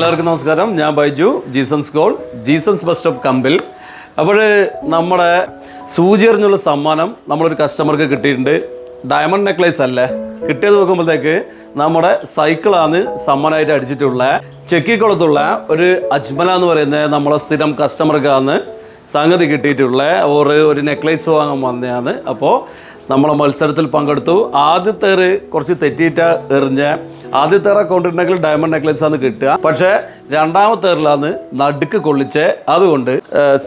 എല്ലാവർക്കും നമസ്കാരം. ഞാൻ ബൈജു ജീസൻസ് ഗോൾ ജീസൻസ് ബസ് സ്റ്റോപ്പ് കമ്പിൽ. അപ്പോൾ നമ്മുടെ സൂചി എറിഞ്ഞുള്ള സമ്മാനം നമ്മളൊരു കസ്റ്റമർക്ക് കിട്ടിയിട്ടുണ്ട്. ഡയമണ്ട് നെക്ലേസ് അല്ലേ? കിട്ടിയത് നോക്കുമ്പോഴത്തേക്ക് നമ്മുടെ സൈക്കിളാണ് സമ്മാനമായിട്ട് അടിച്ചിട്ടുള്ള ചെക്കിക്കുളത്തുള്ള ഒരു അജ്മല എന്ന് പറയുന്ന നമ്മളെ സ്ഥിരം കസ്റ്റമർക്കാണ് സംഗതി കിട്ടിയിട്ടുള്ള ഒരു ഒരു നെക്ലേസ് വാങ്ങാൻ വന്നതാണ്. അപ്പോൾ നമ്മളെ മത്സരത്തിൽ പങ്കെടുത്തു. ആദ്യത്തെ കുറച്ച് തെറ്റിയിട്ട് എറിഞ്ഞ ആദ്യത്തെ അക്കൗണ്ടിൽ ഉണ്ടെങ്കിൽ ഡയമണ്ട് നെക്ലേസ് ആണ് കിട്ടുക. പക്ഷേ രണ്ടാമത്തെ എറിലാണ് നടുക്ക് കൊള്ളിച്ച്. അതുകൊണ്ട്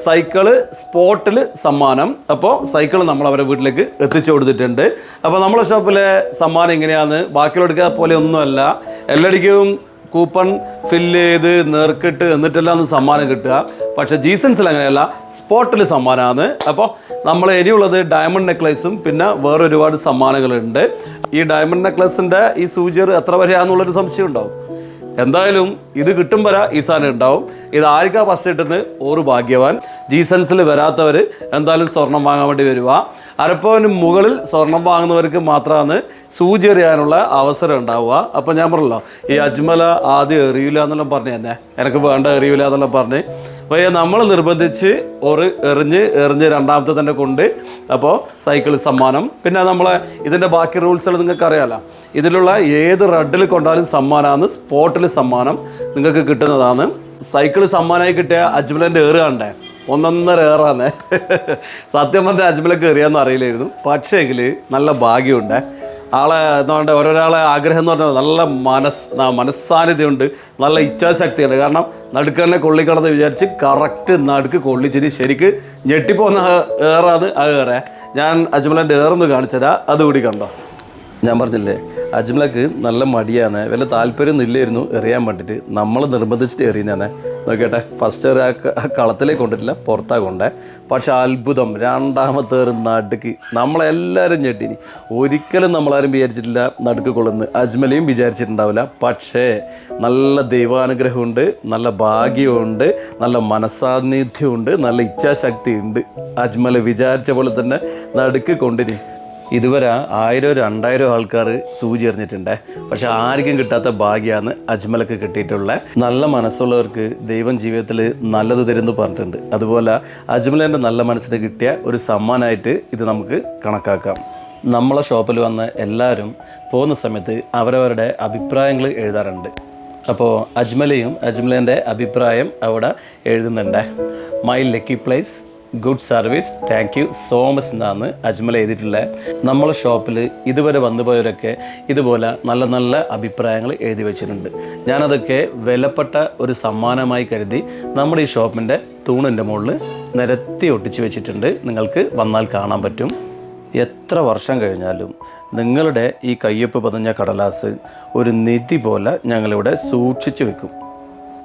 സൈക്കിൾ സ്പോട്ടിൽ സമ്മാനം. അപ്പോൾ സൈക്കിൾ നമ്മൾ അവരെ വീട്ടിലേക്ക് എത്തിച്ചു കൊടുത്തിട്ടുണ്ട്. അപ്പോൾ നമ്മളെ ഷോപ്പിലെ സമ്മാനം ഇങ്ങനെയാണ്. ബാക്കിയുള്ള പോലെ ഒന്നുമല്ല. എല്ലാടിക്കും കൂപ്പൺ ഫില്ല് ചെയ്ത് നേർക്കിട്ട് എന്നിട്ടെല്ലാം ഒന്ന് സമ്മാനം കിട്ടുക. പക്ഷേ ജീസൻസിൽ അങ്ങനെയല്ല സ്പോട്ടിൽ സമ്മാനമാണ് അപ്പോൾ നമ്മൾ ഇനിയുള്ളത് ഡയമണ്ട് നെക്ലേസും പിന്നെ വേറെ ഒരുപാട് സമ്മാനങ്ങളുണ്ട്. ഈ ഡയമണ്ട് നെക്ലേസിന്റെ ഈ സൂചിയർ എത്ര വരെയാണെന്നുള്ളൊരു സംശയം ഉണ്ടാവും. എന്തായാലും ഇത് കിട്ടും വരാ ഈ സാധനം ഉണ്ടാവും. ഇത് ആർക്കാ ഫസ്റ്റ് കിട്ടുന്നത്? ഓറ് ഭാഗ്യവാൻ. ജീസൻസിൽ വരാത്തവർ എന്തായാലും സ്വർണം വാങ്ങാൻ വേണ്ടി വരിക അരപ്പവന് മുകളിൽ സ്വർണം വാങ്ങുന്നവർക്ക് മാത്രമാണ് സൂചി എറിയാനുള്ള അവസരം ഉണ്ടാവുക. അപ്പോൾ ഞാൻ പറഞ്ഞല്ലോ ഈ അജ്മല ആദ്യം എറിയില്ല എന്നെല്ലാം പറഞ്ഞു തന്നെ. എനിക്ക് വേണ്ട എറിയില്ല എന്നെല്ലാം പറഞ്ഞ്. അപ്പോൾ നമ്മൾ നിർബന്ധിച്ച് ഒരു എറിഞ്ഞ് എറിഞ്ഞ് രണ്ടാമത്തെ തന്നെ കൊണ്ട് അപ്പോൾ സൈക്കിൾ സമ്മാനം. പിന്നെ നമ്മളെ ഇതിന്റെ ബാക്കി റൂൾസുകൾ നിങ്ങൾക്ക് അറിയാലോ. ഇതിലുള്ള ഏത് റെഡിൽ കൊണ്ടാലും സമ്മാനമാണ് സ്പോട്ടിൽ സമ്മാനം നിങ്ങൾക്ക് കിട്ടുന്നതാണ്. സൈക്കിൾ സമ്മാനമായി കിട്ടിയ അജ്മലന്റെ ഏറ് കണ്ടേ ഒന്നൊന്നര ഏറാന്ന് സത്യം പറഞ്ഞ അജ്മലെ കയറിയാന്ന് അറിയില്ലായിരുന്നു. പക്ഷേങ്കിൽ നല്ല ഭാഗ്യമുണ്ട്. ആളെ എന്താ ഓരോരാളെ ആഗ്രഹം എന്ന് പറഞ്ഞാൽ നല്ല മനസ് മനസ്സാന്നിധ്യമുണ്ട്. നല്ല ഇച്ഛാശക്തിയുണ്ട്. കാരണം നടുക്കന്നെ കൊള്ളിക്കണമെന്ന് വിചാരിച്ച് കറക്റ്റ് നടുക്ക് കൊള്ളിച്ചിന് ശരിക്ക് ഞെട്ടിപ്പോന്ന ഏറാന്ന് ആ ഏറെ ഞാൻ അജ്മലന്റെ ഏറൊന്ന് കാണിച്ചതാ. അതുകൂടി കണ്ടോ? ഞാൻ പറഞ്ഞില്ലേ അജ്മലക്ക് നല്ല മടിയാണ് വല്ല താല്പര്യമൊന്നും ഇല്ലായിരുന്നു എറിയാൻ വേണ്ടിയിട്ട് നമ്മൾ നിർബന്ധിച്ചിട്ട് എറിയുന്നതാണ് നോക്കിയട്ടെ. ഫസ്റ്റ് ഒരു കളത്തിലേക്ക് കൊണ്ടിട്ടില്ല പുറത്താ കൊണ്ടേ. പക്ഷെ അത്ഭുതം രണ്ടാമത്തെ ഒരു നടുക്ക്. നമ്മളെല്ലാവരും ഞെട്ടിനി ഒരിക്കലും നമ്മളാരും വിചാരിച്ചിട്ടില്ല നടുക്ക് കൊള്ളുന്നു. അജ്മലയും വിചാരിച്ചിട്ടുണ്ടാവില്ല. പക്ഷേ നല്ല ദൈവാനുഗ്രഹമുണ്ട് നല്ല ഭാഗ്യമുണ്ട് നല്ല മനസാന്നിധ്യമുണ്ട് നല്ല ഇച്ഛാശക്തി ഉണ്ട് അജ്മൽ വിചാരിച്ച പോലെ തന്നെ നടുക്ക് കൊണ്ടിനി. ഇതുവരെ ആയിരം രണ്ടായിരം ആൾക്കാർ സൂചി എറിഞ്ഞിട്ടുണ്ട്. പക്ഷെ ആർക്കും കിട്ടാത്ത ഭാഗ്യമാണ് അജ്മലക്ക് കിട്ടിയിട്ടുള്ള. നല്ല മനസ്സുള്ളവർക്ക് ദൈവം ജീവിതത്തിൽ നല്ലത് തരുന്നു പറഞ്ഞിട്ടുണ്ട്. അതുപോലെ അജ്മലിന്റെ നല്ല മനസ്സിന് കിട്ടിയ ഒരു സമ്മാനമായിട്ട് ഇത് നമുക്ക് കണക്കാക്കാം. നമ്മളെ ഷോപ്പിൽ വന്ന എല്ലാവരും പോകുന്ന സമയത്ത് അവരവരുടെ അഭിപ്രായങ്ങൾ എഴുതാറുണ്ട്. അപ്പോൾ അജ്മലയും അജ്മലിന്റെ അഭിപ്രായം അവിടെ എഴുതുന്നുണ്ട്. My lucky place good service. Thank you so much എന്നാണ് അജ്മൽ എഴുതിയിട്ടുള്ളത് നമ്മളെ ഷോപ്പിൽ ഇതുവരെ വന്നു പോയവരൊക്കെ ഇതുപോലെ നല്ല നല്ല അഭിപ്രായങ്ങൾ എഴുതി വെച്ചിട്ടുണ്ട്. ഞാനതൊക്കെ വിലപ്പെട്ട ഒരു സമ്മാനമായി കരുതി നമ്മുടെ ഈ ഷോപ്പിന്റെ തൂണിന്റെ മുകളിൽ നിരത്തി ഒട്ടിച്ചു വെച്ചിട്ടുണ്ട്. നിങ്ങൾക്ക് വന്നാൽ കാണാൻ പറ്റും. എത്ര വർഷം കഴിഞ്ഞാലും നിങ്ങളുടെ ഈ കയ്യൊപ്പ് പതിഞ്ഞ കടലാസ് ഒരു നിധി പോലെ ഞങ്ങളിവിടെ സൂക്ഷിച്ചു വെക്കും.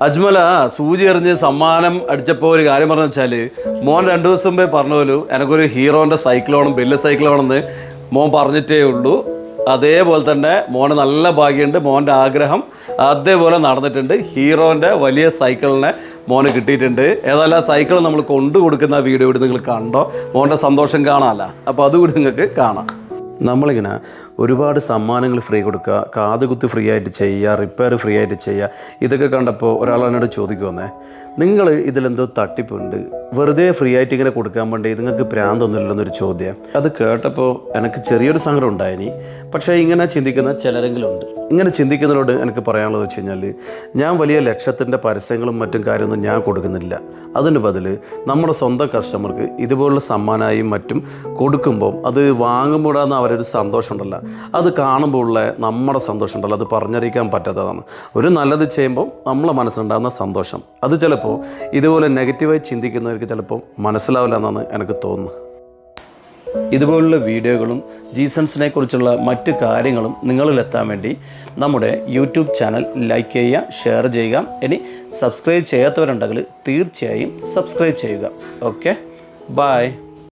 അജ്മല സൂചി എറിഞ്ഞ് സമ്മാനം അടിച്ചപ്പോൾ ഒരു കാര്യം പറഞ്ഞു വെച്ചാൽ മോൻ രണ്ടു ദിവസം മുമ്പേ പറഞ്ഞ പോലും എനിക്കൊരു ഹീറോന്റെ ബെല്ല് സൈക്കിൾ വേണമെന്ന് മോൻ പറഞ്ഞിട്ടേ ഉള്ളൂ. അതേപോലെ തന്നെ മോന് നല്ല ഭാഗ്യമുണ്ട് മോന്റെ ആഗ്രഹം അതേപോലെ നടന്നിട്ടുണ്ട്. ഹീറോന്റെ വലിയ സൈക്കിളിനെ മോന് കിട്ടിയിട്ടുണ്ട്. ഏതായാലും സൈക്കിൾ നമ്മൾ കൊണ്ടു കൊടുക്കുന്ന വീഡിയോ ഇവിടെ നിങ്ങൾ കണ്ടോ? മോന്റെ സന്തോഷം കാണാമല്ല അപ്പോൾ അതുകൂടി നിങ്ങൾക്ക് കാണാം. നമ്മളിങ്ങനെ ഒരുപാട് സമ്മാനങ്ങൾ ഫ്രീ കൊടുക്കുക കാതുകുത്ത് ഫ്രീ ആയിട്ട് ചെയ്യുക റിപ്പയർ ഫ്രീ ആയിട്ട് ചെയ്യുക. ഇതൊക്കെ കണ്ടപ്പോൾ ഒരാൾ എന്നോട് ചോദിക്കുമെന്നേ നിങ്ങൾ ഇതിലെന്തോ തട്ടിപ്പുണ്ട്. വെറുതെ ഫ്രീ ആയിട്ട് ഇങ്ങനെ കൊടുക്കാൻ വേണ്ടി നിങ്ങൾക്ക് ഭ്രാന്തൊന്നുമില്ലെന്നൊരു ചോദ്യം. അത് കേട്ടപ്പോൾ എനിക്ക് ചെറിയൊരു സങ്കടം ഉണ്ടായിനി. പക്ഷേ ഇങ്ങനെ ചിന്തിക്കുന്ന ചിലരെങ്കിലും ഉണ്ട് ഇങ്ങനെ ചിന്തിക്കുന്നതിനോട് എനിക്ക് പറയാനുള്ളത് വെച്ച് കഴിഞ്ഞാൽ ഞാൻ വലിയ ലക്ഷത്തിന്റെ പരസ്യങ്ങളും മറ്റും കാര്യമൊന്നും ഞാൻ കൊടുക്കുന്നില്ല. അതിന് ബദൽ നമ്മുടെ സ്വന്തം കസ്റ്റമർക്ക് ഇതുപോലുള്ള സമ്മാനമായും മറ്റും കൊടുക്കുമ്പോൾ അത് വാങ്ങുമ്പോഴാണ് അവരൊരു സന്തോഷം ഉണ്ടല്ലോ അത് കാണുമ്പോൾ ഉള്ള നമ്മുടെ സന്തോഷം ഉണ്ടല്ലോ. അത് പറഞ്ഞറിയിക്കാൻ പറ്റാത്തതാണ്. ഒരു നല്ലത് ചെയ്യുമ്പോൾ നമ്മളെ മനസ്സിലുണ്ടാകുന്ന സന്തോഷം. അത് ചിലപ്പോൾ ഇതുപോലെ നെഗറ്റീവായി ചിന്തിക്കുന്നവർക്ക് ചിലപ്പോൾ മനസ്സിലാവില്ല എന്നാണ് എനിക്ക് തോന്നുന്നത്. ഇതുപോലുള്ള വീഡിയോകളും ജീസൻസിനെ കുറിച്ചുള്ള മറ്റു കാര്യങ്ങളും നിങ്ങളിലെത്താൻ വേണ്ടി നമ്മുടെ യൂട്യൂബ് ചാനൽ ലൈക്ക് ചെയ്യുക ഷെയർ ചെയ്യുക. ഇനി സബ്സ്ക്രൈബ് ചെയ്യാത്തവരുണ്ടെങ്കിൽ തീർച്ചയായും സബ്സ്ക്രൈബ് ചെയ്യുക. ഓക്കെ? ബായ്